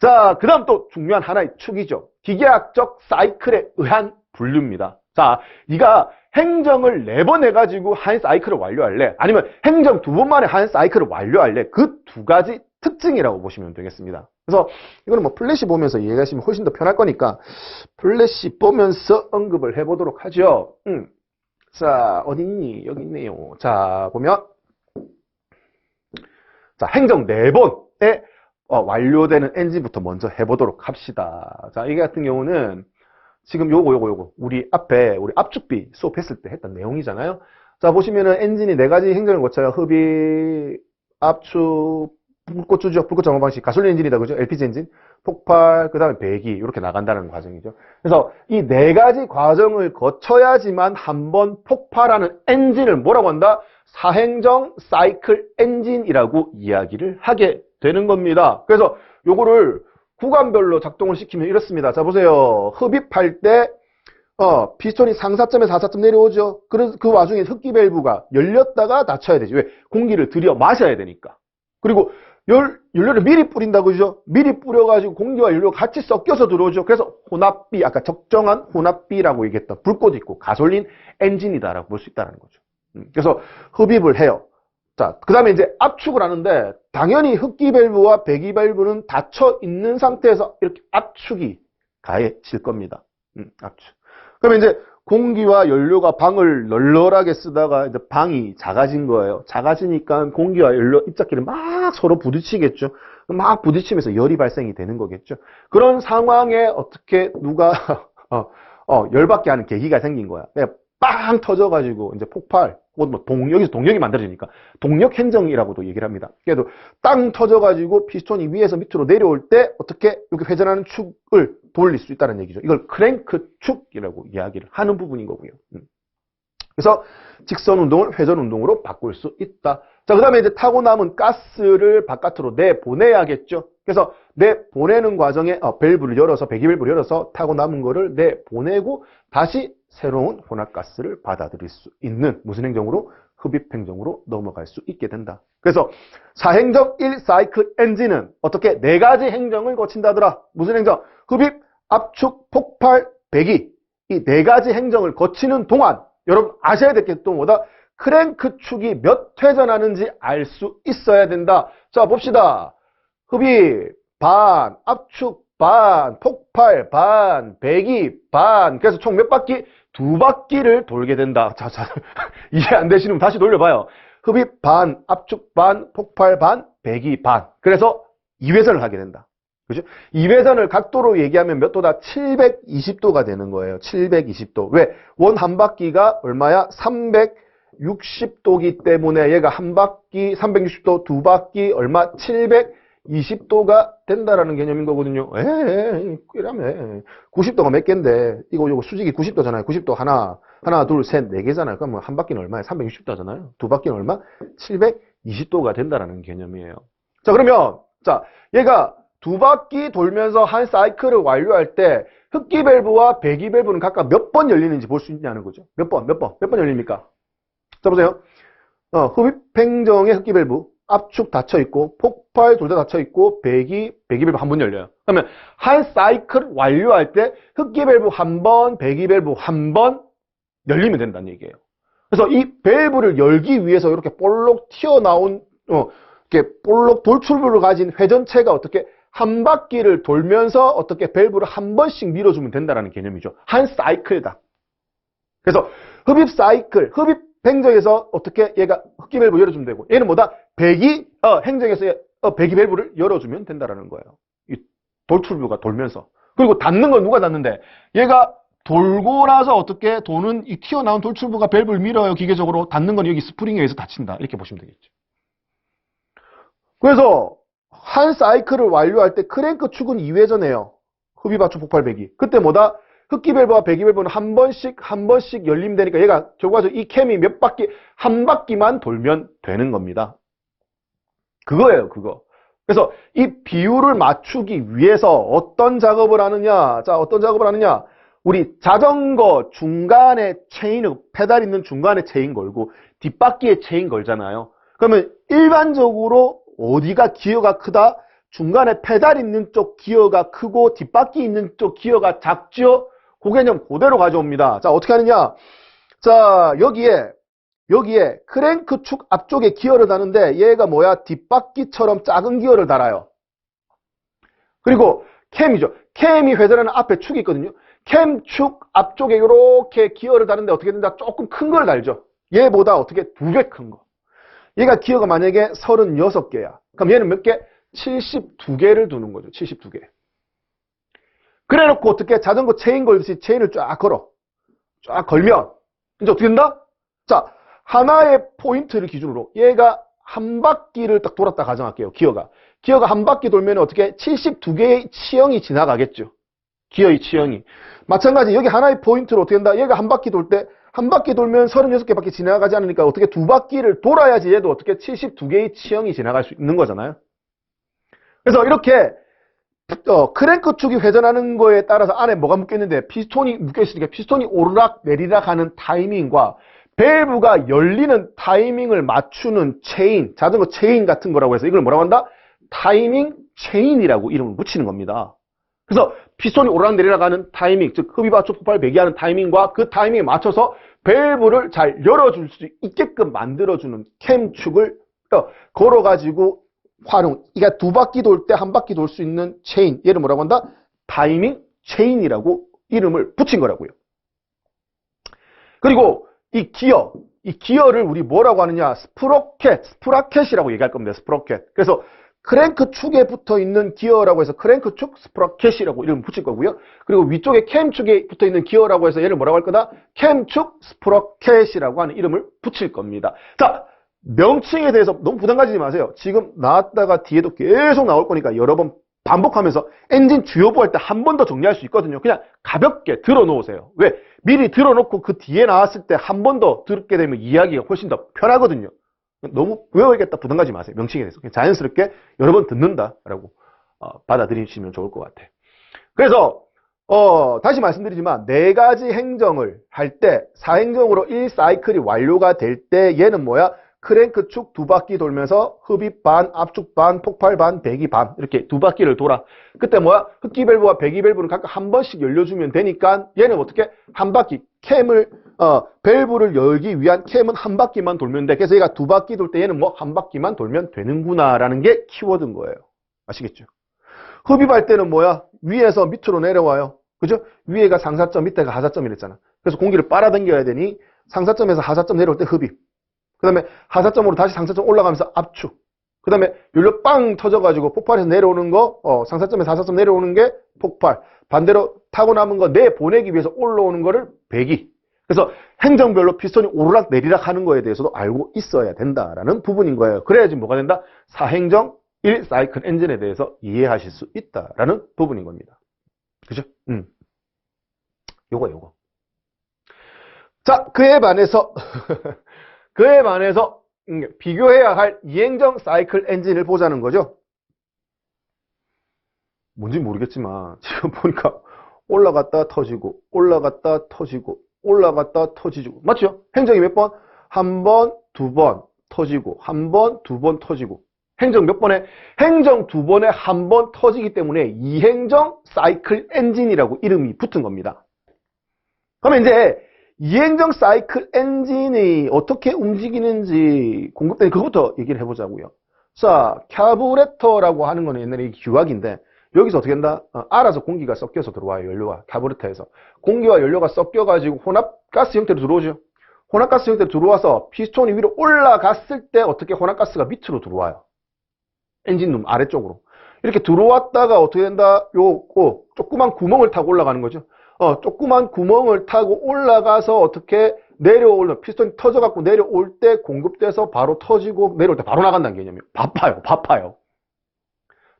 자, 그 다음 또 중요한 하나의 축이죠. 기계학적 사이클에 의한 분류입니다. 자, 네가 행정을 네 번 해가지고 한 사이클을 완료할래? 아니면 행정 두 번 만에 한 사이클을 완료할래? 그 두 가지 특징이라고 보시면 되겠습니다. 그래서 이거는 뭐 플래시 보면서 이해하시면 훨씬 더 편할 거니까 플래시 보면서 언급을 해보도록 하죠. 음. 자, 어디 있니? 여기 있네요. 자, 보면 자, 행정 네 번에 어, 완료되는 엔진부터 먼저 해보도록 합시다. 자, 이게 같은 경우는 지금 요거 요거 요거 우리 앞에 우리 압축비 수업했을 때 했던 내용이잖아요. 자 보시면은 엔진이 네 가지 행정을 거쳐요. 흡입, 압축, 불꽃 주죠. 불꽃 점화 방식, 가솔린 엔진이다 그죠? LPG 엔진, 폭발, 그 다음에 배기 이렇게 나간다는 과정이죠. 그래서 이 네 가지 과정을 거쳐야지만 한 번 폭발하는 엔진을 뭐라고 한다? 사행정 사이클 엔진이라고 이야기를 하게 되는 겁니다. 그래서 요거를 구간별로 작동을 시키면 이렇습니다. 자 보세요. 흡입할 때 어, 피스톤이 상사점에서 하사점 내려오죠. 그래서 그 와중에 흡기 밸브가 열렸다가 닫혀야 되지. 왜? 공기를 들여 마셔야 되니까. 그리고 열, 연료를 미리 뿌린다 그죠? 미리 뿌려가지고 공기와 연료가 같이 섞여서 들어오죠. 그래서 혼합비, 아까 적정한 혼합비라고 얘기했던 불꽃 있고 가솔린 엔진이다라고 볼 수 있다는 거죠. 음, 그래서 흡입을 해요. 자, 그 다음에 이제 압축을 하는데 당연히 흡기 밸브와 배기 밸브는 닫혀 있는 상태에서 이렇게 압축이 가해질 겁니다. 음, 압축. 그러면 이제 공기와 연료가 방을 널널하게 쓰다가 이제 방이 작아진 거예요. 작아지니까 공기와 연료 입자끼리 막 서로 부딪히겠죠. 막 부딪히면서 열이 발생이 되는 거겠죠. 그런 상황에 어떻게 누가 어, 어, 열받게 하는 계기가 생긴 거야. 빵 터져가지고 이제 폭발, 뭐 동, 여기서 동력이 만들어지니까 동력 행정이라고도 얘기를 합니다. 그래도 땅 터져가지고 피스톤이 위에서 밑으로 내려올 때 어떻게 이렇게 회전하는 축을 돌릴 수 있다는 얘기죠. 이걸 크랭크 축이라고 이야기를 하는 부분인 거고요. 음. 그래서 직선 운동을 회전 운동으로 바꿀 수 있다. 자, 그 다음에 이제 타고 남은 가스를 바깥으로 내보내야겠죠. 그래서 내보내는 과정에 어, 밸브를 열어서 배기 밸브를 열어서 타고 남은 거를 내보내고 다시 새로운 혼합가스를 받아들일 수 있는 무슨 행정으로? 흡입 행정으로 넘어갈 수 있게 된다. 그래서 사행정 1사이클 엔진은 어떻게 네 가지 행정을 거친다더라. 무슨 행정? 흡입, 압축, 폭발, 배기. 이 네 가지 행정을 거치는 동안 여러분 아셔야 될게또 뭐다? 크랭크 축이 몇 회전하는지 알 수 있어야 된다. 자 봅시다. 흡입, 반, 압축, 반, 폭발, 반, 배기, 반. 그래서 총 몇 바퀴? 두 바퀴를 돌게 된다. 자, 자, 이해 안 되시면 다시 돌려봐요. 흡입 반, 압축 반, 폭발 반, 배기 반. 그래서 2회전을 하게 된다. 그죠? 2회전을 각도로 얘기하면 몇 도다? 720도가 되는 거예요. 720도. 왜? 원 한 바퀴가 얼마야? 360도기 때문에 얘가 한 바퀴 360도, 두 바퀴 얼마? 700 20도가 된다라는 개념인 거거든요. 에이, 이라며. 90도가 몇 개인데, 이거, 이거 수직이 90도잖아요. 90도 하나, 하나, 둘, 셋, 네 개잖아요. 그러면 한 바퀴는 얼마예요? 360도잖아요. 두 바퀴는 얼마? 720도가 된다라는 개념이에요. 자, 그러면, 자, 얘가 두 바퀴 돌면서 한 사이클을 완료할 때, 흡기 밸브와 배기 밸브는 각각 몇 번 열리는지 볼 수 있냐는 거죠. 몇 번, 몇 번, 몇 번 열립니까? 자, 보세요. 어, 흡입 행정의 흡기 밸브. 압축 닫혀 있고 폭발 둘 다 닫혀 있고 배기 배기 밸브 한 번 열려요. 그러면 한 사이클 완료할 때 흡기 밸브 한 번, 배기 밸브 한 번 열리면 된다는 얘기예요. 그래서 이 밸브를 열기 위해서 이렇게 볼록 튀어나온 어, 이렇게 볼록 돌출부를 가진 회전체가 어떻게 한 바퀴를 돌면서 어떻게 밸브를 한 번씩 밀어주면 된다는 개념이죠. 한 사이클당. 그래서 흡입 사이클, 흡입 행정에서 어떻게 얘가 흡기 밸브 열어주면 되고 얘는 뭐다? 배기 어, 행정에서 어, 배기 밸브를 열어주면 된다라는 거예요. 이 돌출부가 돌면서 그리고 닫는 건 누가 닫는데 얘가 돌고 나서 어떻게 도는 이 튀어나온 돌출부가 밸브를 밀어요 기계적으로 닫는 건 여기 스프링에 의해서 닫힌다 이렇게 보시면 되겠죠. 그래서 한 사이클을 완료할 때 크랭크 축은 2회전해요. 흡입압축 폭발 배기. 그때 뭐다? 흡기 밸브와 배기 밸브는 한 번씩 한 번씩 열림되니까 얘가 결과적으로 이 캠이 몇 바퀴 한 바퀴만 돌면 되는 겁니다. 그거예요, 그거. 그래서 이 비율을 맞추기 위해서 어떤 작업을 하느냐? 자, 어떤 작업을 하느냐? 우리 자전거 중간에 체인을 페달 있는 중간에 체인 걸고 뒷바퀴에 체인 걸잖아요. 그러면 일반적으로 어디가 기어가 크다? 중간에 페달 있는 쪽 기어가 크고 뒷바퀴 있는 쪽 기어가 작죠? 그 개념 그대로 가져옵니다. 자, 어떻게 하느냐? 자, 여기에 여기에 크랭크 축 앞쪽에 기어를 다는데 얘가 뭐야? 뒷바퀴처럼 작은 기어를 달아요. 그리고 캠이죠. 캠이 회전하는 앞에 축이 있거든요. 캠 축 앞쪽에 이렇게 기어를 다는데 어떻게 된다? 조금 큰 걸 달죠. 얘보다 어떻게 두 배 큰 거. 얘가 기어가 만약에 36개야. 그럼 얘는 몇 개? 72개를 두는 거죠. 72개. 그래 놓고 어떻게 자전거 체인 걸듯이 체인을 쫙 걸어. 쫙 걸면 이제 어떻게 된다? 자, 하나의 포인트를 기준으로 얘가 한 바퀴를 딱 돌았다 가정할게요. 기어가. 기어가 한 바퀴 돌면 어떻게 72개의 치형이 지나가겠죠. 기어의 치형이. 마찬가지 여기 하나의 포인트로 어떻게 된다? 얘가 한 바퀴 돌 때 한 바퀴 돌면 36개밖에 지나가지 않으니까 어떻게 두 바퀴를 돌아야지 얘도 어떻게 72개의 치형이 지나갈 수 있는 거잖아요. 그래서 이렇게 어, 크랭크 축이 회전하는 거에 따라서 안에 뭐가 묶여있는데 피스톤이 묶여있으니까 피스톤이 오르락 내리락 하는 타이밍과 밸브가 열리는 타이밍을 맞추는 체인, 자전거 체인 같은 거라고 해서 이걸 뭐라고 한다? 타이밍 체인이라고 이름을 붙이는 겁니다. 그래서 피스톤이 오르락 내리락 하는 타이밍, 즉 흡입압축 폭발 배기하는 타이밍과 그 타이밍에 맞춰서 밸브를 잘 열어줄 수 있게끔 만들어주는 캠축을 걸어가지고 활용. 이게 두 바퀴 돌 때 한 바퀴 돌 수 있는 체인. 얘를 뭐라고 한다? 타이밍 체인이라고 이름을 붙인 거라고요. 그리고 이 기어, 이 기어를 우리 뭐라고 하느냐? 스프로켓, 스프라켓이라고 얘기할 겁니다. 스프로켓. 그래서 크랭크 축에 붙어 있는 기어라고 해서 크랭크 축 스프라켓이라고 이름을 붙일 거고요. 그리고 위쪽에 캠 축에 붙어 있는 기어라고 해서 얘를 뭐라고 할 거다? 캠축 스프로켓이라고 하는 이름을 붙일 겁니다. 자, 명칭에 대해서 너무 부담 가지지 마세요. 지금 나왔다가 뒤에도 계속 나올 거니까 여러 번 반복하면서 엔진 주요 부 할 때 한 번 더 정리할 수 있거든요. 그냥 가볍게 들어 놓으세요. 왜? 미리 들어 놓고 그 뒤에 나왔을 때 한 번 더 듣게 되면 이야기가 훨씬 더 편하거든요. 너무 외워야겠다 부담 가지 마세요. 명칭에 대해서. 자연스럽게 여러 번 듣는다라고 어, 받아들이시면 좋을 것 같아요. 그래서 어, 다시 말씀드리지만 네 가지 행정을 할 때 사행정으로 1사이클이 완료가 될 때 얘는 뭐야? 크랭크 축 두 바퀴 돌면서 흡입 반, 압축 반, 폭발 반, 배기 반 이렇게 두 바퀴를 돌아. 그때 뭐야? 흡기 밸브와 배기 밸브는 각각 한 번씩 열려주면 되니까 얘는 어떻게? 한 바퀴 캠을 어, 밸브를 열기 위한 캠은 한 바퀴만 돌면 돼. 그래서 얘가 두 바퀴 돌 때 얘는 뭐 한 바퀴만 돌면 되는구나라는 게 키워드인 거예요. 아시겠죠? 흡입할 때는 뭐야? 위에서 밑으로 내려와요. 그죠? 위에가 상사점, 밑에가 하사점이랬잖아. 그래서 공기를 빨아당겨야 되니 상사점에서 하사점 내려올 때 흡입. 그 다음에 하사점으로 다시 상사점 올라가면서 압축. 그 다음에 연료 빵 터져가지고 폭발해서 내려오는 거, 어, 상사점에서 하사점 내려오는 게 폭발. 반대로 타고 남은 거 내보내기 위해서 올라오는 거를 배기. 그래서 행정별로 피스톤이 오르락 내리락 하는 거에 대해서도 알고 있어야 된다라는 부분인 거예요. 그래야지 뭐가 된다? 사행정 1사이클 엔진에 대해서 이해하실 수 있다라는 부분인 겁니다. 그죠? 음. 요거, 요거. 자, 그에 반해서, 그에 반해서, 음, 비교해야 할 이행정 사이클 엔진을 보자는 거죠. 뭔지 모르겠지만, 지금 보니까 올라갔다 터지고, 올라갔다 터지고, 올라갔다 터지고. 맞죠? 행정이 몇 번? 한 번, 두 번 터지고, 한 번, 두 번 터지고. 행정 몇 번에? 행정 두 번에 한 번 터지기 때문에 이행정 사이클 엔진이라고 이름이 붙은 겁니다. 그러면 이제 이행정 사이클 엔진이 어떻게 움직이는지 공급된 그것부터 얘기를 해보자고요. 자, 캬브레터라고 하는 거는 옛날에 규약인데 여기서 어떻게 된다? 어, 알아서 공기가 섞여서 들어와요. 연료가 캬브레터에서. 공기와 연료가 섞여가지고 혼합가스 형태로 들어오죠. 혼합가스 형태로 들어와서 피스톤이 위로 올라갔을 때 어떻게 혼합가스가 밑으로 들어와요. 엔진룸 아래쪽으로. 이렇게 들어왔다가 어떻게 된다? 요, 요 조그만 구멍을 타고 올라가는 거죠. 어, 조그만 구멍을 타고 올라가서 어떻게 내려올, 피스톤이 터져갖고 내려올 때 공급돼서 바로 터지고 내려올 때 바로 나간다는 개념이에요. 바빠요, 바빠요.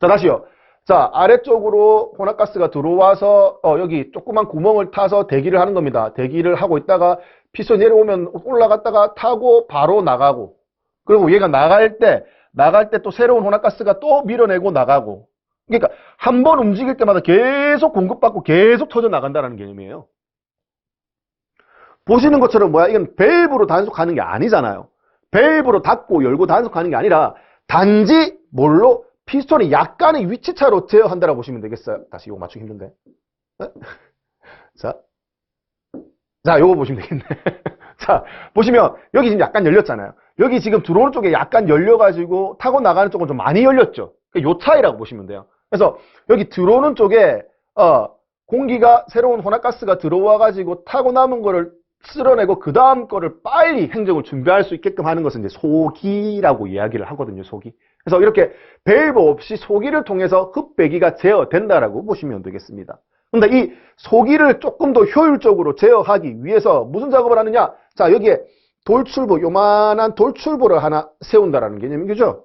자, 다시요. 자, 아래쪽으로 혼합가스가 들어와서, 어, 여기 조그만 구멍을 타서 대기를 하는 겁니다. 대기를 하고 있다가 피스톤이 내려오면 올라갔다가 타고 바로 나가고. 그리고 얘가 나갈 때, 나갈 때 또 새로운 혼합가스가 또 밀어내고 나가고. 그러니까 한 번 움직일 때마다 계속 공급받고 계속 터져 나간다는 개념이에요. 보시는 것처럼 뭐야? 이건 밸브로 단속하는 게 아니잖아요. 밸브로 닫고 열고 단속하는 게 아니라 단지 뭘로? 피스톤이 약간의 위치차로 제어한다라고 보시면 되겠어요. 다시 이거 맞추기 힘든데. 어? 자. 자, 요거 보시면 되겠네. 자, 보시면 여기 지금 약간 열렸잖아요. 여기 지금 들어오는 쪽에 약간 열려가지고 타고 나가는 쪽은 좀 많이 열렸죠. 그러니까 요 차이라고 보시면 돼요. 그래서 여기 들어오는 쪽에 어, 공기가 새로운 혼합가스가 들어와가지고 타고 남은 거를 쓸어내고 그 다음 거를 빨리 행정을 준비할 수 있게끔 하는 것은 이제 소기라고 이야기를 하거든요. 소기. 그래서 이렇게 밸브 없이 소기를 통해서 흡배기가 제어된다라고 보시면 되겠습니다. 근데 이 소기를 조금 더 효율적으로 제어하기 위해서 무슨 작업을 하느냐? 자, 여기에 돌출부, 요만한 돌출부를 하나 세운다라는 개념이죠.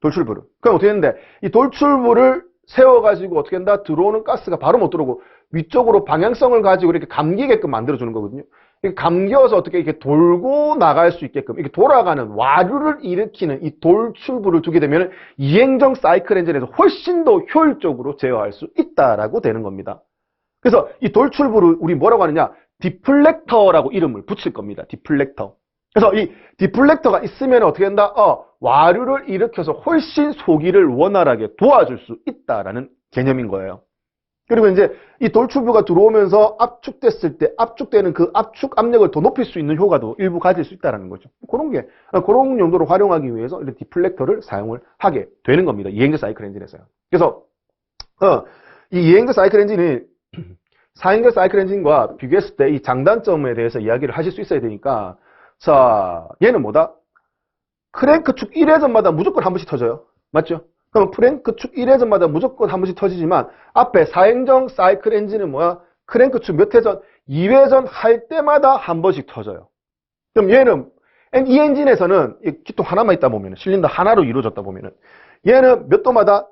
돌출부를. 그럼 어떻게 되는데, 이 돌출부를 세워가지고 어떻게 한다? 들어오는 가스가 바로 못 들어오고 위쪽으로 방향성을 가지고 이렇게 감기게끔 만들어주는 거거든요. 감겨서 어떻게 이렇게 돌고 나갈 수 있게끔 이렇게 돌아가는 와류를 일으키는 이 돌출부를 두게 되면 이행정 사이클 엔진에서 훨씬 더 효율적으로 제어할 수 있다라고 되는 겁니다. 그래서 이 돌출부를 우리 뭐라고 하느냐? 디플렉터라고 이름을 붙일 겁니다. 디플렉터. 그래서 이 디플렉터가 있으면 어떻게 된다? 어, 와류를 일으켜서 훨씬 소기를 원활하게 도와줄 수 있다라는 개념인 거예요. 그리고 이제 이 돌출부가 들어오면서 압축됐을 때 압축되는 그 압축 압력을 더 높일 수 있는 효과도 일부 가질 수 있다는 거죠. 그런 게 그런 용도로 활용하기 위해서 이런 디플렉터를 사용을 하게 되는 겁니다. 이행제 사이클 엔진에서요. 그래서 어, 이 이행제 사이클 엔진이 사행제 사이클 엔진과 비교했을 때 이 장단점에 대해서 이야기를 하실 수 있어야 되니까 자 얘는 뭐다? 크랭크 축 1회전마다 무조건 한 번씩 터져요. 맞죠? 그럼 크랭크 축 1회전마다 무조건 한 번씩 터지지만 앞에 사행정 사이클 엔진은 뭐야? 크랭크 축 몇 회전? 2회전 할 때마다 한 번씩 터져요. 그럼 얘는 이 엔진에서는 이 기통 하나만 있다 보면 실린더 하나로 이루어졌다 보면 은 얘는 몇 도마다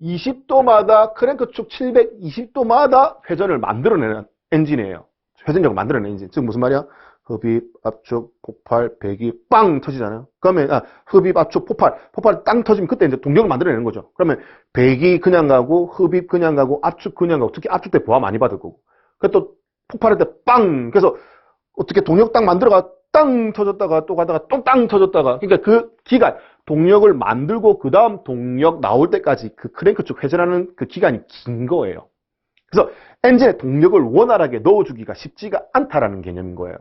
720도마다 크랭크 축 720도마다 회전을 만들어내는 엔진이에요. 회전력을 만들어내는 엔진. 즉 무슨 말이야? 흡입, 압축, 폭발, 배기 빵 터지잖아요. 그러면 아, 흡입, 압축, 폭발, 폭발 땅 터지면 그때 이제 동력을 만들어내는 거죠. 그러면 배기 그냥 가고 흡입 그냥 가고 압축 그냥 가고 특히 압축 때 보화 많이 받을 거고. 그또 폭발할 때 빵. 그래서 어떻게 동력 땅 만들어가 땅 터졌다가 또 가다가 또 땅 터졌다가 그러니까 그 기간 동력을 만들고 그 다음 동력 나올 때까지 그 크랭크 쪽 회전하는 그 기간이 긴 거예요. 그래서 엔진에 동력을 원활하게 넣어주기가 쉽지가 않다라는 개념인 거예요.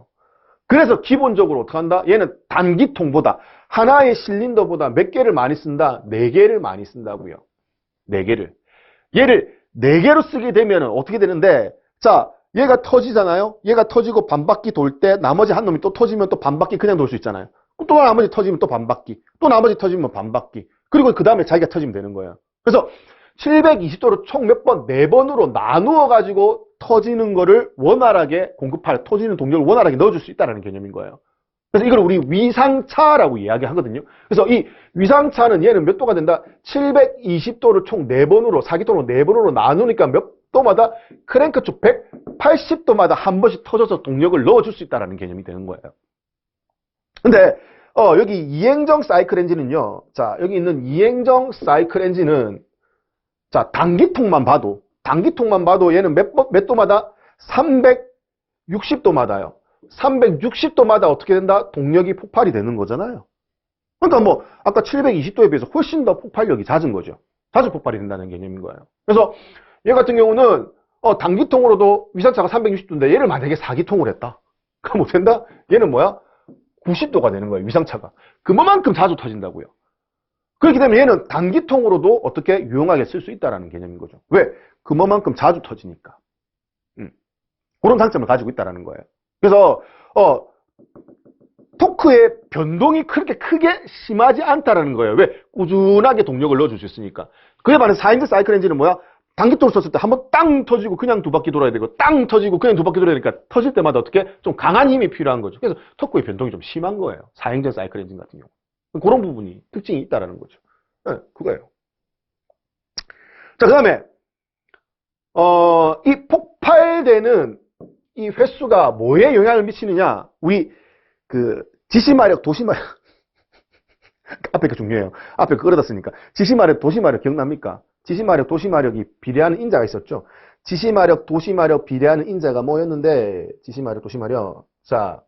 그래서 기본적으로 어떻게 한다? 얘는 단기통보다 하나의 실린더보다 몇 개를 많이 쓴다? 네 개를 많이 쓴다고요. 네 개를. 얘를 네 개로 쓰게 되면 어떻게 되는데 자 얘가 터지잖아요. 얘가 터지고 반바퀴 돌 때 나머지 한 놈이 또 터지면 또 반바퀴 그냥 돌 수 있잖아요. 또 나머지 터지면 또 반바퀴. 또 나머지 터지면 반바퀴. 그리고 그 다음에 자기가 터지면 되는 거예요. 그래서 720도로 총 몇 번? 네 번으로 나누어 가지고 터지는 거를 원활하게 공급할 터지는 동력을 원활하게 넣어줄 수 있다는 개념인 거예요. 그래서 이걸 우리 위상차라고 이야기하거든요. 그래서 이 위상차는 얘는 몇 도가 된다? 720도를 총 4번으로, 사기통으로 4번으로 나누니까 몇 도마다 크랭크 쪽 180도마다 한 번씩 터져서 동력을 넣어줄 수 있다는 개념이 되는 거예요. 근데 어, 여기 이행정 사이클 엔진은요. 자, 여기 있는 이행정 사이클 엔진은 자, 단기통만 봐도 단기통만 봐도 얘는 몇, 번- 몇 도마다 360도마다요. 360도마다 어떻게 된다? 동력이 폭발이 되는 거잖아요. 그러니까 뭐 아까 720도에 비해서 훨씬 더 폭발력이 잦은 거죠. 자주 폭발이 된다는 개념인 거예요. 그래서 얘 같은 경우는 어, 단기통으로도 위상차가 360도인데 얘를 만약에 4기통으로 했다. 그럼 뭐 된다? 얘는 뭐야? 90도가 되는 거예요. 위상차가. 그만큼 자주 터진다고요. 그렇기 때문에 얘는 단기통으로도 어떻게 유용하게 쓸 수 있다는 개념인 거죠. 왜? 그만큼 자주 터지니까. 음. 그런 장점을 가지고 있다는 거예요. 그래서 어, 토크의 변동이 그렇게 크게 심하지 않다라는 거예요. 왜? 꾸준하게 동력을 넣어줄 수 있으니까. 그에 반해 4인조 사이클 엔진은 뭐야? 단기통을 썼을 때 한번 땅 터지고 그냥 두 바퀴 돌아야 되고 땅 터지고 그냥 두 바퀴 돌아야 되니까 터질 때마다 어떻게 좀 강한 힘이 필요한 거죠. 그래서 토크의 변동이 좀 심한 거예요. 4행전 사이클 엔진 같은 경우. 그런 부분이 특징이 있다라는 거죠. 네, 그거예요. 자, 그 다음에, 어, 이 폭발되는 이 횟수가 뭐에 영향을 미치느냐? 우리, 그, 지시마력, 도시마력. 앞에 그 중요해요. 앞에 그거 얻었으니까. 지시마력, 도시마력 기억납니까? 지시마력, 도시마력이 비례하는 인자가 있었죠. 지시마력, 도시마력 비례하는 인자가 뭐였는데, 지시마력, 도시마력. 자.